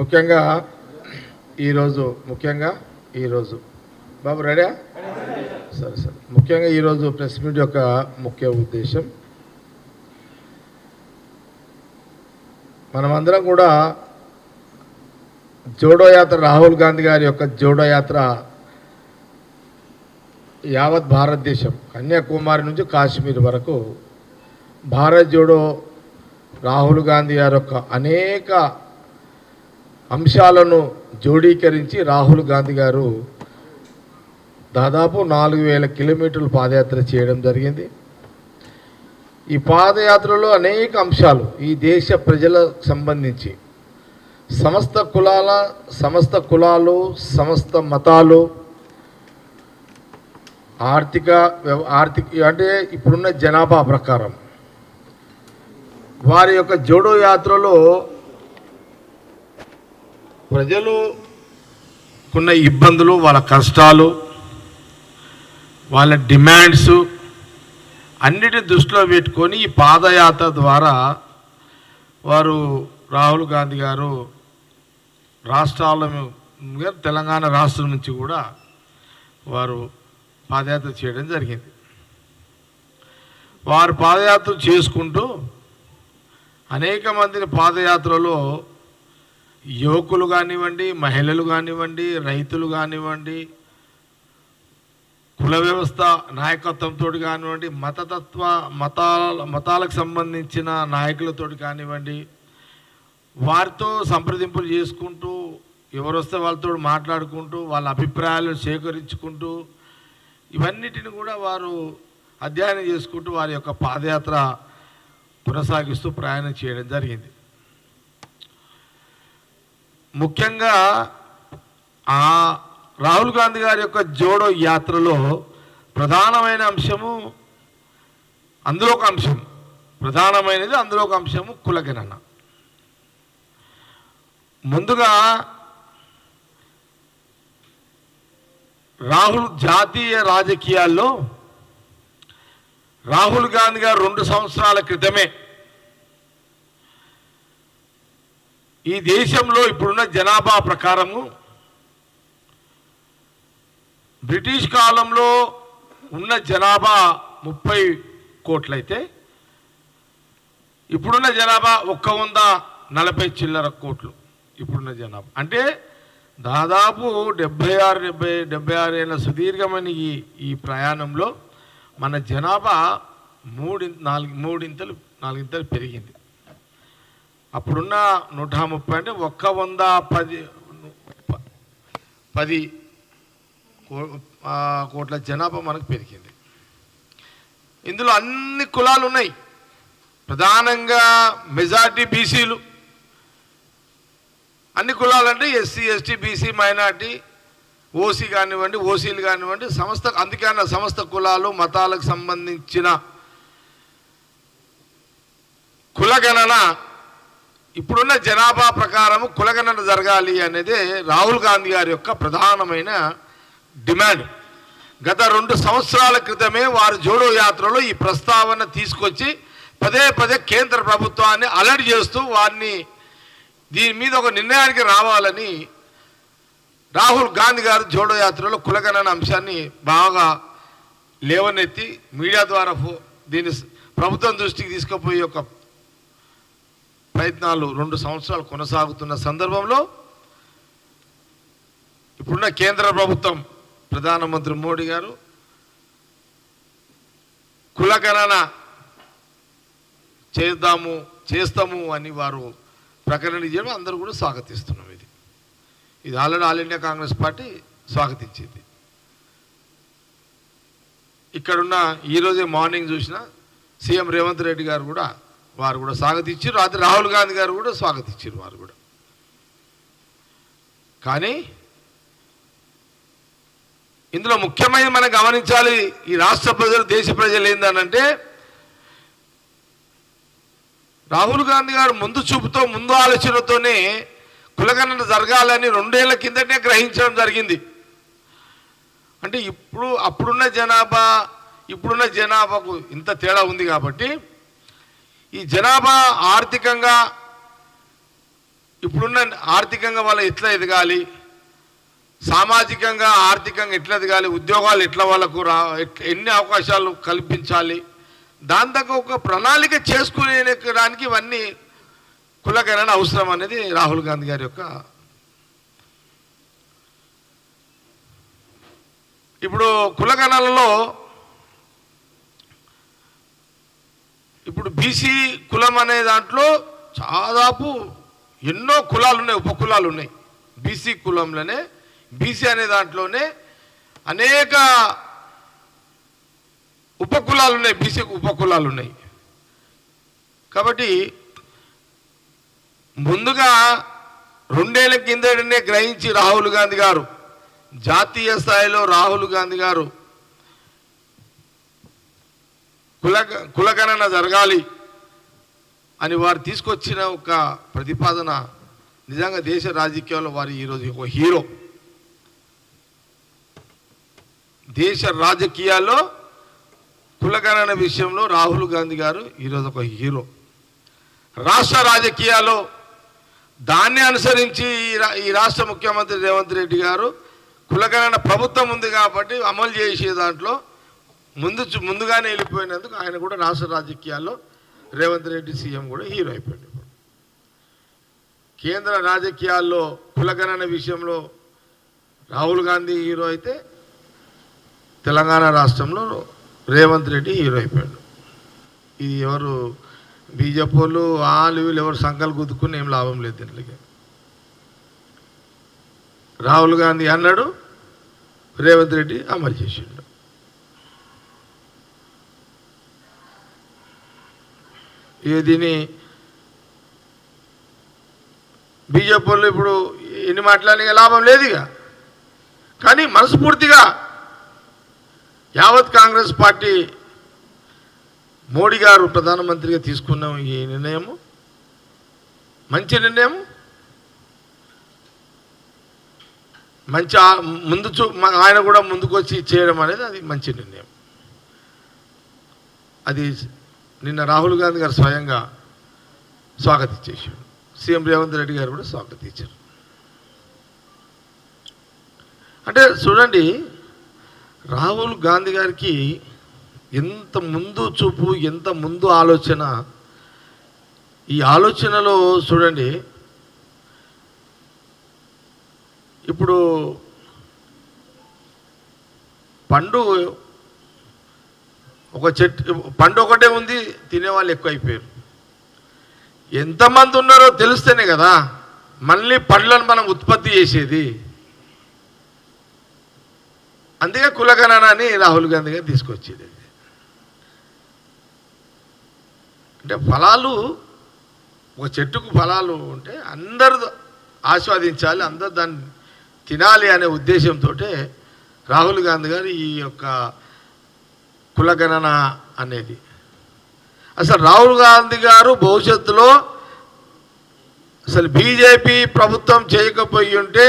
ముఖ్యంగా ఈరోజు ముఖ్యంగా ఈరోజు. బాబు రెడీ సరే సరే. ముఖ్యంగా ఈరోజు ప్రెస్ మీట్ యొక్క ముఖ్య ఉద్దేశం మనమందరం కూడా జోడో యాత్ర రాహుల్ గాంధీ గారి యొక్క జోడో యాత్ర యావత్ భారతదేశం కన్యాకుమారి నుంచి కాశ్మీర్ వరకు భారత్ జోడో రాహుల్ గాంధీ గారి యొక్క అనేక అంశాలను జోడీకరించి రాహుల్ గాంధీ గారు దాదాపు నాలుగు వేల కిలోమీటర్లు పాదయాత్ర చేయడం జరిగింది. ఈ పాదయాత్రలో అనేక అంశాలు ఈ దేశ ప్రజలకు సంబంధించి సమస్త కులాల సమస్త కులాలు సమస్త మతాలు ఆర్థిక వ్యవ- ఆర్థిక అంటే ఇప్పుడున్న జనాభా ప్రకారం వారి యొక్క జోడో యాత్రలో ప్రజలు ఉన్న ఇబ్బందులు వాళ్ళ కష్టాలు వాళ్ళ డిమాండ్స్ అన్నిటి దృష్టిలో పెట్టుకొని ఈ పాదయాత్ర ద్వారా వారు రాహుల్ గాంధీ గారు రాష్ట్రాల తెలంగాణ రాష్ట్రం నుంచి కూడా వారు పాదయాత్ర చేయడం జరిగింది. వారు పాదయాత్ర చేసుకుంటూ అనేక మందిని పాదయాత్రలో యువకులు కానివ్వండి మహిళలు కానివ్వండి రైతులు కానివ్వండి కుల వ్యవస్థ నాయకత్వంతో కానివ్వండి మతతత్వ మతాల మతాలకు సంబంధించిన నాయకులతో కానివ్వండి వారితో సంప్రదింపులు చేసుకుంటూ ఎవరు వస్తే వాళ్ళతో మాట్లాడుకుంటూ వాళ్ళ అభిప్రాయాలను సేకరించుకుంటూ ఇవన్నిటిని కూడా వారు అధ్యయనం చేసుకుంటూ వారి యొక్క పాదయాత్ర కొనసాగిస్తూ ప్రయాణం చేయడం జరిగింది. ముఖ్యంగా ఆ రాహుల్ గాంధీ గారి యొక్క జోడో యాత్రలో ప్రధానమైన అంశము అందులో ఒక అంశం. ప్రధానమైనది అందులో ఒక అంశము కులగణన. ముందుగా రాహుల్ జాతీయ రాజకీయాల్లో రాహుల్ గాంధీ గారు రెండు సంవత్సరాల క్రితమే ఈ దేశంలో ఇప్పుడున్న జనాభా ప్రకారము బ్రిటిష్ కాలంలో ఉన్న జనాభా ముప్పై కోట్లయితే ఇప్పుడున్న జనాభా ఒక్క వంద నలభై చిల్లర కోట్లు ఇప్పుడున్న జనాభా. అంటే దాదాపు డెబ్బై ఆరు డెబ్బై డెబ్బై ఆరు ఏళ్ళ సుదీర్ఘమైన ఈ ఈ ప్రయాణంలో మన జనాభా మూడి నాలుగు మూడింతలు నాలుగింతలు పెరిగింది. అప్పుడున్న నూట ముప్పై అంటే ఒక్క వంద పది ప- పది కోట్ల జనాభా మనకు పెరిగింది. ఇందులో అన్ని కులాలు ఉన్నాయి. ప్రధానంగా మెజార్టీ బీసీలు. అన్ని కులాలంటే SC ST BC minority OC కానివ్వండి ఓసీలు కానివ్వండి సంస్థ అందుకని సంస్థ సమస్త కులాలు మతాలకు సంబంధించిన కులగణన ఇప్పుడున్న జనాభా ప్రకారం కులగణన జరగాలి అనేది రాహుల్ గాంధీ గారి యొక్క ప్రధానమైన డిమాండ్. గత రెండు సంవత్సరాల క్రితమే వారు జోడో యాత్రలో ఈ ప్రస్తావన తీసుకొచ్చి పదే పదే కేంద్ర ప్రభుత్వాన్ని అలర్ట్ చేస్తూ వారిని దీని మీద ఒక నిర్ణయానికి రావాలని రాహుల్ గాంధీ గారు జోడో యాత్రలో కులగణన అంశాన్ని బాగా లేవనెత్తి మీడియా ద్వారా ఫో- దీన్ని ప్రభుత్వం దృష్టికి తీసుకుపోయే ఒక ప్రయత్నాలు రెండు సంవత్సరాలు కొనసాగుతున్న సందర్భంలో ఇప్పుడున్న కేంద్ర ప్రభుత్వం ప్రధానమంత్రి మోడీ గారు కులగణన చేద్దాము చేస్తాము అని వారు ప్రకటన చేయడం అందరూ కూడా స్వాగతిస్తున్నాం ఇది. ఇది already all India Congress party స్వాగతించింది. ఇక్కడున్న ఈరోజే మార్నింగ్ చూసిన సీఎం రేవంత్ రెడ్డి గారు కూడా వారు కూడా స్వాగతించారు రాత్రి రాహుల్ గాంధీ గారు కూడా స్వాగతించారు వారు కూడా. కానీ ఇందులో ముఖ్యమైన మనం గమనించాలి ఈ రాష్ట్ర ప్రజలు దేశ ప్రజలు ఏందనంటే రాహుల్ గాంధీ గారు ముందు చూపుతో ముందు ఆలోచనతోనే కులగణన జరగాలని రెండేళ్ళ కిందటే గ్రహించడం జరిగింది. అంటే ఇప్పుడు అప్పుడున్న జనాభా ఇప్పుడున్న జనాభాకు ఇంత తేడా ఉంది కాబట్టి ఈ జనాభా ఆర్థికంగా ఇప్పుడున్న ఆర్థికంగా వాళ్ళు ఎట్లా ఎదగాలి? సామాజికంగా ఆర్థికంగా ఎట్లా ఎదగాలి? ఉద్యోగాలు ఎట్లా వాళ్ళకు రా ఎన్ని అవకాశాలు కల్పించాలి? దాని దగ్గర ఒక ప్రణాళిక చేసుకునేడానికి ఇవన్నీ కులకరణ అవసరం అనేది రాహుల్ గాంధీ గారి యొక్క ఇప్పుడు కులగణనలో ఇప్పుడు బీసీ కులం అనే దాంట్లో దాదాపు ఎన్నో కులాలు ఉన్నాయి ఉపకులాలు ఉన్నాయి బీసీ కులంలోనే బీసీ అనే దాంట్లోనే అనేక ఉపకులాలు ఉన్నాయి బీసీ ఉపకులాలు ఉన్నాయి కాబట్టి ముందుగా రెండేళ్ళ కిందనే గ్రహించి రాహుల్ గాంధీ గారు జాతీయ స్థాయిలో రాహుల్ గాంధీ గారు కుల కులగణన జరగాలి అని వారు తీసుకొచ్చిన ఒక ప్రతిపాదన నిజంగా దేశ రాజకీయాల్లో వారు ఈరోజు ఒక హీరో. దేశ రాజకీయాల్లో కులగణన విషయంలో రాహుల్ గాంధీ గారు ఈరోజు ఒక హీరో. రాష్ట్ర రాజకీయాల్లో దాన్ని అనుసరించి ఈ రా- ఈ రాష్ట్ర ముఖ్యమంత్రి రేవంత్ రెడ్డి గారు కులగణన ప్రభుత్వం ఉంది కాబట్టి అమలు చేసే దాంట్లో ముందు ముందుగానే వెళ్ళిపోయినందుకు ఆయన కూడా రాష్ట్ర రాజకీయాల్లో రేవంత్ రెడ్డి సీఎం కూడా హీరో అయిపోయాడు కేంద్ర రాజకీయాల్లో కులగణన విషయంలో రాహుల్ గాంధీ హీరో అయితే తెలంగాణ రాష్ట్రంలో రేవంత్ రెడ్డి హీరో అయిపోయాడు. ఇది ఎవరు బీజేపీ వాళ్ళు వాళ్ళు వీళ్ళు ఎవరు సంకలు గుద్దుకుని ఏం లాభం లేదు దీనికి రాహుల్ గాంధీ అన్నాడు రేవంత్ రెడ్డి అమలు చేసిండు. దీన్ని బీజేపీ వాళ్ళు ఇప్పుడు ఎన్ని మాట్లాడినా లాభం లేదు ఇక కానీ మనస్ఫూర్తిగా యావత్ కాంగ్రెస్ పార్టీ మోడీ గారు ప్రధానమంత్రిగా తీసుకున్న ఈ నిర్ణయము? మంచి నిర్ణయం మంచి ముందు చూ ఆయన కూడా ముందుకు వచ్చి చేయడం అనేది అది మంచి నిర్ణయం. అది నిన్న రాహుల్ గాంధీ గారు స్వయంగా స్వాగతించేసాడు సీఎం రేవంత్ రెడ్డి గారు కూడా స్వాగతించారు. అంటే చూడండి రాహుల్ గాంధీ గారికి ఎంత ముందు చూపు ఎంత ముందు ఆలోచన ఈ ఆలోచనలో చూడండి ఇప్పుడు పండు ఒక చెట్టు పండు ఒకటే ఉంది తినేవాళ్ళు ఎక్కువ అయిపోయారు ఎంతమంది ఉన్నారో తెలిస్తేనే కదా మళ్ళీ పండ్లను మనం ఉత్పత్తి చేసేది. అందుకే కులగణనాన్ని రాహుల్ గాంధీ గారు తీసుకొచ్చేది. అంటే ఫలాలు ఒక చెట్టుకు ఫలాలు ఉంటే అందరు ఆస్వాదించాలి అందరూ దాన్ని తినాలి అనే ఉద్దేశంతో రాహుల్ గాంధీ గారు ఈ యొక్క కులగణన అనేది. అసలు రాహుల్ గాంధీ గారు భవిష్యత్తులో అసలు బీజేపీ ప్రభుత్వం చేయకపోయి ఉంటే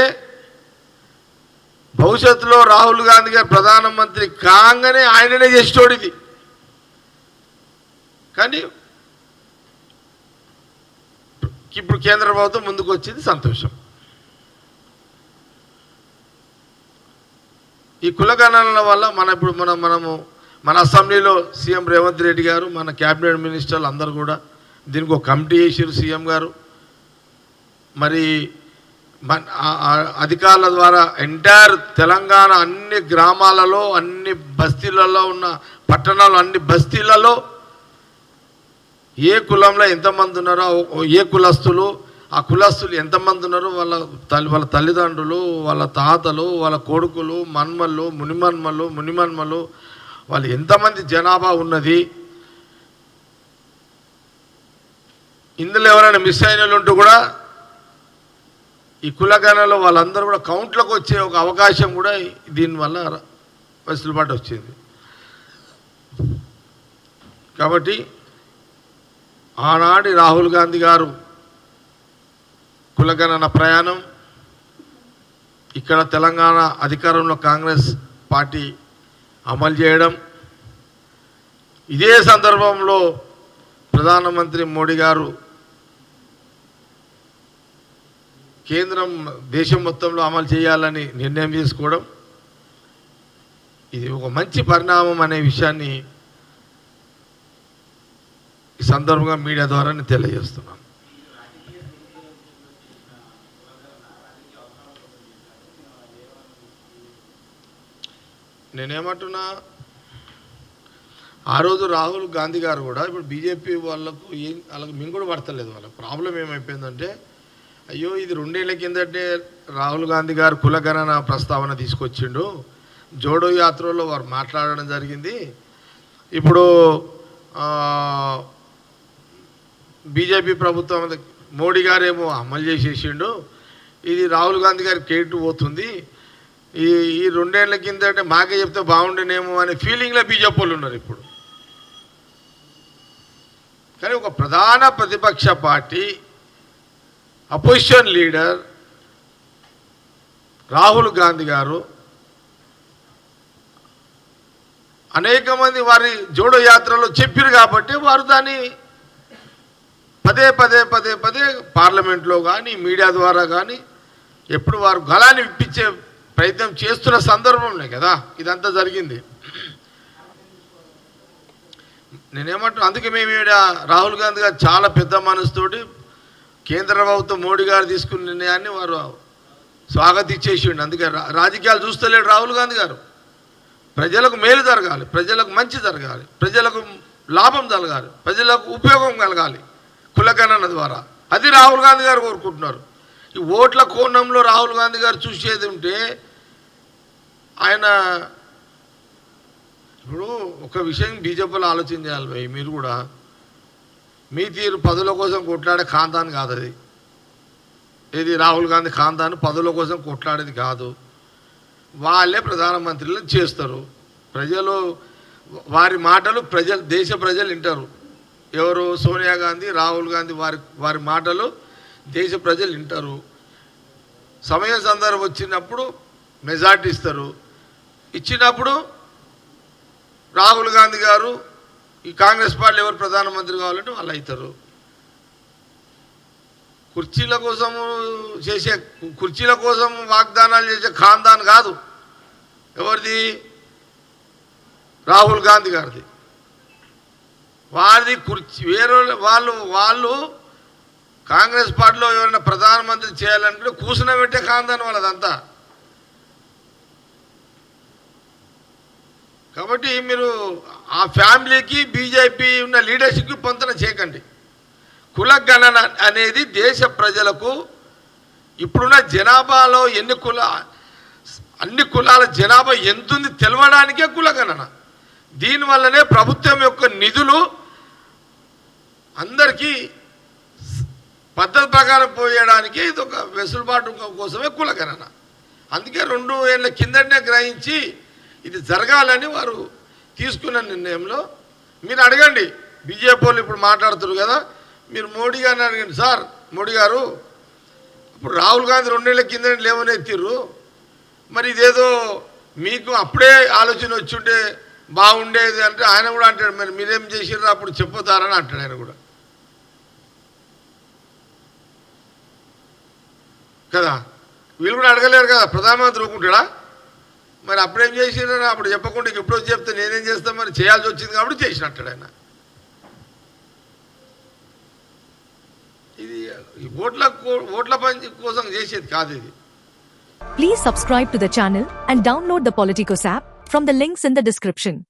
భవిష్యత్తులో రాహుల్ గాంధీ గారు ప్రధానమంత్రి కాగానే ఆయననే చేసేటోడు ఇది. కానీ ఇప్పుడు కేంద్ర ప్రభుత్వం ముందుకు వచ్చింది సంతోషం. ఈ కులగణనల వల్ల మన ఇప్పుడు మనం మనము మన అసెంబ్లీలో సీఎం రేవంత్ రెడ్డి గారు మన క్యాబినెట్ మినిస్టర్లు అందరూ కూడా దీనికి ఒక కమిటీ వేసారు సీఎం గారు. మరి అధికారుల ద్వారా ఎంటైర్ తెలంగాణ అన్ని గ్రామాలలో అన్ని బస్తీలలో ఉన్న పట్టణాలు అన్ని బస్తీలలో ఏ కులంలో ఎంతమంది ఉన్నారో ఏ కులస్తులు ఆ కులస్తులు ఎంతమంది ఉన్నారో వాళ్ళ తల్లి వాళ్ళ తల్లిదండ్రులు వాళ్ళ తాతలు వాళ్ళ కొడుకులు మన్మలు మునిమన్మలు మునిమన్మలు వాళ్ళు ఎంతమంది జనాభా ఉన్నది? ఇందులో ఎవరైనా మిస్ అయిన వాళ్ళు ఉంటూ కూడా ఈ కులగణలో వాళ్ళందరూ కూడా కౌంట్లకు వచ్చే ఒక అవకాశం కూడా దీనివల్ల వెసులుబాటు వచ్చింది. కాబట్టి ఆనాటి రాహుల్ గాంధీ గారు కులగణన ప్రయాణం ఇక్కడ తెలంగాణ అధికారంలో కాంగ్రెస్ పార్టీ అమలు చేయడం. ఇదే సందర్భంలో ప్రధానమంత్రి మోడీ గారు కేంద్రం దేశం మొత్తంలో అమలు చేయాలని నిర్ణయం చేసుకోవడం ఇది ఒక మంచి పరిణామం అనే విషయాన్ని ఈ సందర్భంగా మీడియా ద్వారా నేను తెలియజేస్తున్నాను నేనేమంటున్నా ఆ రోజు రాహుల్ గాంధీ గారు కూడా ఇప్పుడు బీజేపీ వాళ్ళకు ఏం వాళ్ళకి మింగుడు పడతలేదు వాళ్ళకి ప్రాబ్లం ఏమైపోయిందంటే అయ్యో ఇది రెండేళ్ళ కిందటే రాహుల్ గాంధీ గారు కులగణన ప్రస్తావన తీసుకొచ్చిండు. జోడో యాత్రలో వారు మాట్లాడడం జరిగింది. ఇప్పుడు బీజేపీ ప్రభుత్వం మోడీ గారేమో అమలు చేసేసిండు. ఇది రాహుల్ గాంధీ గారి కేటు పోతుంది. ఈ ఈ రెండేళ్ళ అంటే మాకే చెప్తే బాగుండేనేమో అనే ఫీలింగ్లో బీజేపీ వాళ్ళు ఉన్నారు ఇప్పుడు. కానీ ఒక ప్రధాన ప్రతిపక్ష party opposition leader Rahul Gandhi గారు అనేక మంది వారి జోడో యాత్రలో చెప్పారు కాబట్టి వారు దాన్ని పదే పదే పదే పదే పార్లమెంట్లో కానీ మీడియా ద్వారా కానీ ఎప్పుడు వారు గళాన్ని విప్పించే ప్రయత్నం చేస్తున్న సందర్భంలో కదా? ఇదంతా జరిగింది. నేనేమంటున్నా అందుకే మేము ఈడ రాహుల్ గాంధీ గారు చాలా పెద్ద మనసుతోటి కేంద్ర ప్రభుత్వం మోడీ గారు తీసుకున్న నిర్ణయాన్ని వారు స్వాగతించేసిండు అందుకే రా- రాజకీయాలు చూస్తలేడు రాహుల్ గాంధీ గారు. ప్రజలకు మేలు జరగాలి ప్రజలకు మంచి జరగాలి ప్రజలకు లాభం జరగాలి ప్రజలకు ఉపయోగం కలగాలి కులగణన ద్వారా. అది రాహుల్ గాంధీ గారు కోరుకుంటున్నారు. ఈ ఓట్ల కోణంలో రాహుల్ గాంధీ గారు చూసేది ఉంటే ఆయన ఇప్పుడు ఒక విషయం బీజేపీలో ఆలోచన చేయాలి భయ్ మీరు కూడా. మీ తీరు పదుల కోసం కొట్లాడే ఖాందాన్ కాదు అది. ఇది రాహుల్ గాంధీ ఖాందాన్ పదుల కోసం కొట్లాడేది కాదు. వాళ్ళే ప్రధానమంత్రులను చేస్తారు. ప్రజలు వారి మాటలు ప్రజలు దేశ ప్రజలు వింటారు. ఎవరు? సోనియా గాంధీ రాహుల్ గాంధీ వారి వారి మాటలు దేశ ప్రజలు వింటారు. సమయం సందర్భం వచ్చినప్పుడు మెజార్టీ ఇస్తారు. ఇచ్చినప్పుడు రాహుల్ గాంధీ గారు ఈ కాంగ్రెస్ పార్టీ ఎవరు ప్రధానమంత్రి కావాలంటే వాళ్ళు అవుతారు. కుర్చీల కోసం చేసే కుర్చీల కోసం వాగ్దానాలు చేసే ఖాన్దాన్ కాదు. ఎవరిది? రాహుల్ గాంధీ గారిది. వారిది కుర్చీ వేరే వాళ్ళు వాళ్ళు కాంగ్రెస్ పార్టీలో ఎవరైనా ప్రధానమంత్రి చేయాలనుకుంటే కూసిన పెట్టే ఖాందాన్ వాళ్ళదంతా కాబట్టి మీరు ఆ ఫ్యామిలీకి బీజేపీ ఉన్న లీడర్షిప్కి పొంతన చేయకండి. కుల గణన అనేది దేశ ప్రజలకు ఇప్పుడున్న జనాభాలో ఎన్ని కుల అన్ని కులాల జనాభా ఎంతుంది తెలవడానికే కులగణన దీనివల్లనే ప్రభుత్వం యొక్క నిధులు అందరికీ పద్ధతి ప్రకారం పోయడానికి ఇది ఒక వెసులుబాటు కోసమే కులగణన. అందుకే రెండు ఏళ్ళ కిందనే గ్రహించి ఇది జరగాలని వారు తీసుకున్న నిర్ణయంలో మీరు అడగండి. బీజేపీ వాళ్ళు ఇప్పుడు మాట్లాడుతున్నారు కదా మీరు మోడీ గారిని అడగండి. సార్ మోడీ గారు ఇప్పుడు రాహుల్ గాంధీ రెండేళ్ళ కింద లేవనెత్తిర్రు మరి ఇదేదో మీకు అప్పుడే ఆలోచన వచ్చుంటే బాగుండేది అంటే ఆయన కూడా అంటాడు మరి మీరేం చేసిర్రు అప్పుడు చెప్పుతారని అంటాడు ఆయన కూడా. కదా? వీళ్ళు కూడా అడగలేరు కదా? ప్రధానమంత్రి ఒప్పుకుంటాడా మరి అప్పుడేం చేసిర్రు అప్పుడు చెప్పకుండా ఎప్పుడో చెప్తే నేనేం చేస్తాను? మరి చేయాల్సి వచ్చింది కాబట్టి చేసినట్టాడు ఆయన. ఇది ఓట్ల కో- ఓట్ల పని కోసం చేసేది కాదు ఇది. Please subscribe to the channel and download the Politikos app from the links in the description